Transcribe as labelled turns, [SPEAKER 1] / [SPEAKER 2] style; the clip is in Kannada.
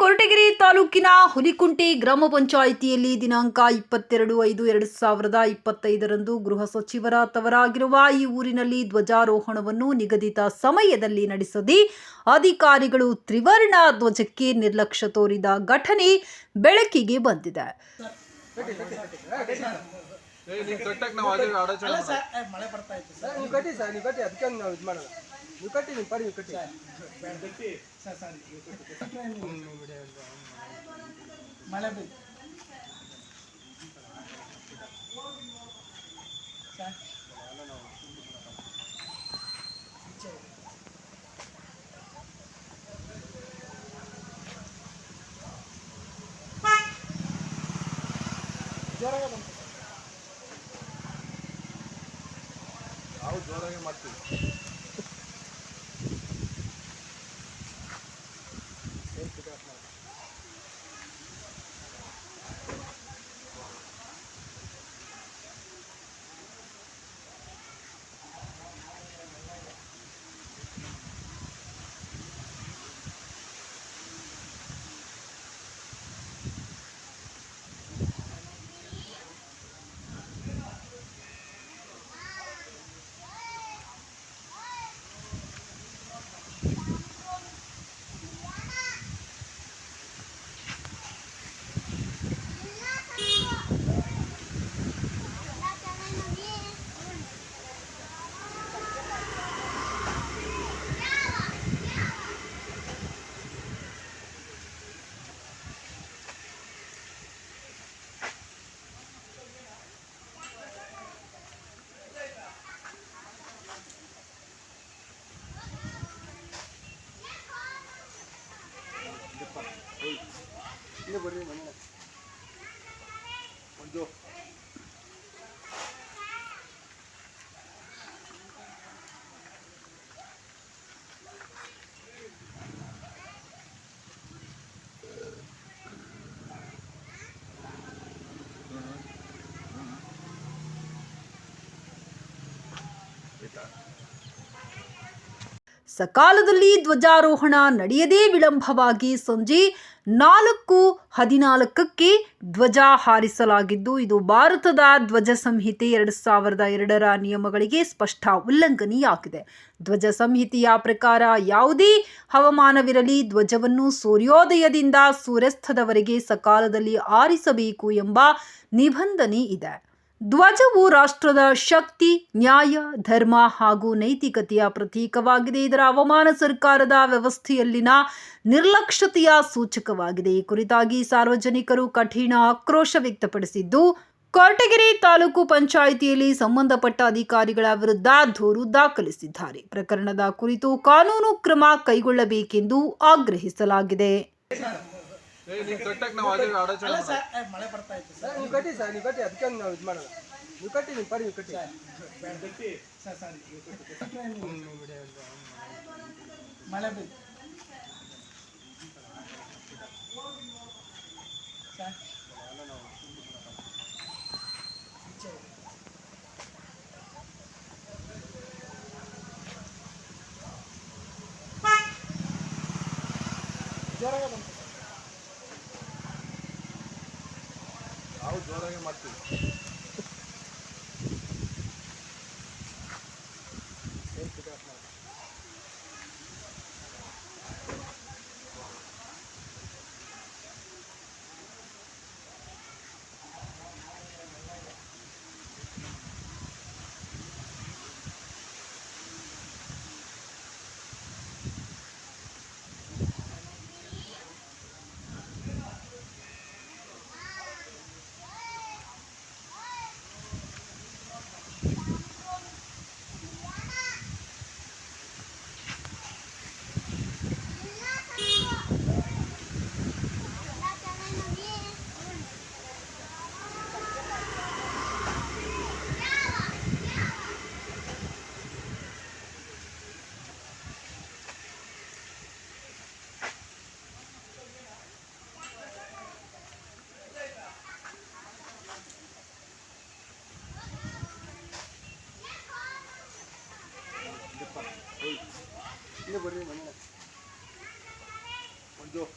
[SPEAKER 1] ಕೊರಟಗೆರೆ ತಾಲೂಕಿನ ಹುಲಿಕುಂಟೆ ಗ್ರಾಮ ಪಂಚಾಯಿತಿಯಲ್ಲಿ ದಿನಾಂಕ ಇಪ್ಪತ್ತೆರಡು ಐದು ಎರಡು ಸಾವಿರದ ಇಪ್ಪತ್ತೈದರಂದು ಗೃಹ ಸಚಿವರ ತವರಾಗಿರುವ ಈ ಊರಿನಲ್ಲಿ ಧ್ವಜಾರೋಹಣವನ್ನು ನಿಗದಿತ ಸಮಯದಲ್ಲಿ ನಡೆಸದೆ ಅಧಿಕಾರಿಗಳು ತ್ರಿವರ್ಣ ಧ್ವಜಕ್ಕೆ ನಿರ್ಲಕ್ಷ್ಯ ತೋರಿದ ಘಟನೆ ಬೆಳಕಿಗೆ ಬಂದಿದೆ.
[SPEAKER 2] ನೀವು
[SPEAKER 3] ಕಟ್ಟಿ. ಸರ್ ನೀವು ಕಟ್ಟಿ ಅದಕ್ಕೆ ನಾವು ಇದು ಮಾಡೋಣ ನೀವು ಕಟ್ಟಿ ನೀವು ಪರಿ ನೀವು ಕಟ್ಟಿ
[SPEAKER 4] ಸರ್ ಸರ್ ಮಳೆ ಬೇಕು ಸರ್ ಜೋರಾಗಿ ಬಂತು
[SPEAKER 2] ನಾವು ಜೋರಾಗಿ ಮಾಡ್ತೀವಿ
[SPEAKER 3] Ini boleh mana?
[SPEAKER 2] Untuk Kita.
[SPEAKER 1] ಸಕಾಲದಲ್ಲಿ ಧ್ವಜಾರೋಹಣ ನಡೆಯದೇ ವಿಳಂಬವಾಗಿ ಸಂಜೆ ನಾಲ್ಕು ಹದಿನಾಲ್ಕಕ್ಕೆ ಧ್ವಜ ಹಾರಿಸಲಾಗಿದ್ದು, ಇದು ಭಾರತದ ಧ್ವಜ ಸಂಹಿತೆ ಎರಡು ಸಾವಿರದ ಎರಡರ ನಿಯಮಗಳಿಗೆ ಸ್ಪಷ್ಟ ಉಲ್ಲಂಘನೆಯಾಗಿದೆ. ಧ್ವಜ ಸಂಹಿತೆಯ ಪ್ರಕಾರ ಯಾವುದೇ ಹವಾಮಾನವಿರಲಿ, ಧ್ವಜವನ್ನು ಸೂರ್ಯೋದಯದಿಂದ ಸೂರ್ಯಾಸ್ತದವರೆಗೆ ಸಕಾಲದಲ್ಲಿ ಆರಿಸಬೇಕು ಎಂಬ ನಿಬಂಧನೆ ಇದೆ. ಧ್ವಜವು ರಾಷ್ಟ್ರದ ಶಕ್ತಿ, ನ್ಯಾಯ, ಧರ್ಮ ಹಾಗೂ ನೈತಿಕತೆಯ ಪ್ರತೀಕವಾಗಿದೆ. ಇದರ ಅವಮಾನ ಸರ್ಕಾರದ ವ್ಯವಸ್ಥೆಯಲ್ಲಿನ ನಿರ್ಲಕ್ಷ್ಯತೆಯ ಸೂಚಕವಾಗಿದೆ. ಈ ಕುರಿತಾಗಿ ಸಾರ್ವಜನಿಕರು ಕಠಿಣ ಆಕ್ರೋಶ ವ್ಯಕ್ತಪಡಿಸಿದ್ದು, ಕೊರಟಗೆರೆ ತಾಲೂಕು ಪಂಚಾಯಿತಿಯಲ್ಲಿ ಸಂಬಂಧಪಟ್ಟ ಅಧಿಕಾರಿಗಳ ವಿರುದ್ಧ ದೂರು ದಾಖಲಿಸಿದ್ದಾರೆ. ಪ್ರಕರಣದ ಕುರಿತು ಕಾನೂನು ಕ್ರಮ ಕೈಗೊಳ್ಳಬೇಕೆಂದು ಆಗ್ರಹಿಸಲಾಗಿದೆ.
[SPEAKER 2] ಏ ನೀನ್ ಕಟ್ಟಕ್ ನಾವು ಅದೇ ಆಡೋಚನೆ
[SPEAKER 4] ಅಲ್ಲ ಸರ್ ಏ, ಮಳೆ ಬರ್ತಾ ಇತ್ತು ಸರ್
[SPEAKER 3] ಸರ್ ನೀವು ಕಟ್ಟಿ ಸರ್ ನೀವು ಕಟ್ಟಿ ಅದಕ್ಕೆ ನಾವು ಇದು ಮಾಡೋಣ ನೀವು ಕಟ್ಟಿ ನೀವು ಪರಿ ನೀವು ಕಟ್ಟಿ
[SPEAKER 4] ಸರ್ ಸರ್ ಮಳೆ ಬೇಕು ಸರ್ ಜೋರಾಗಿ ಬಂತು
[SPEAKER 3] Thank you. இந்த
[SPEAKER 2] பொருள் கொஞ்சம்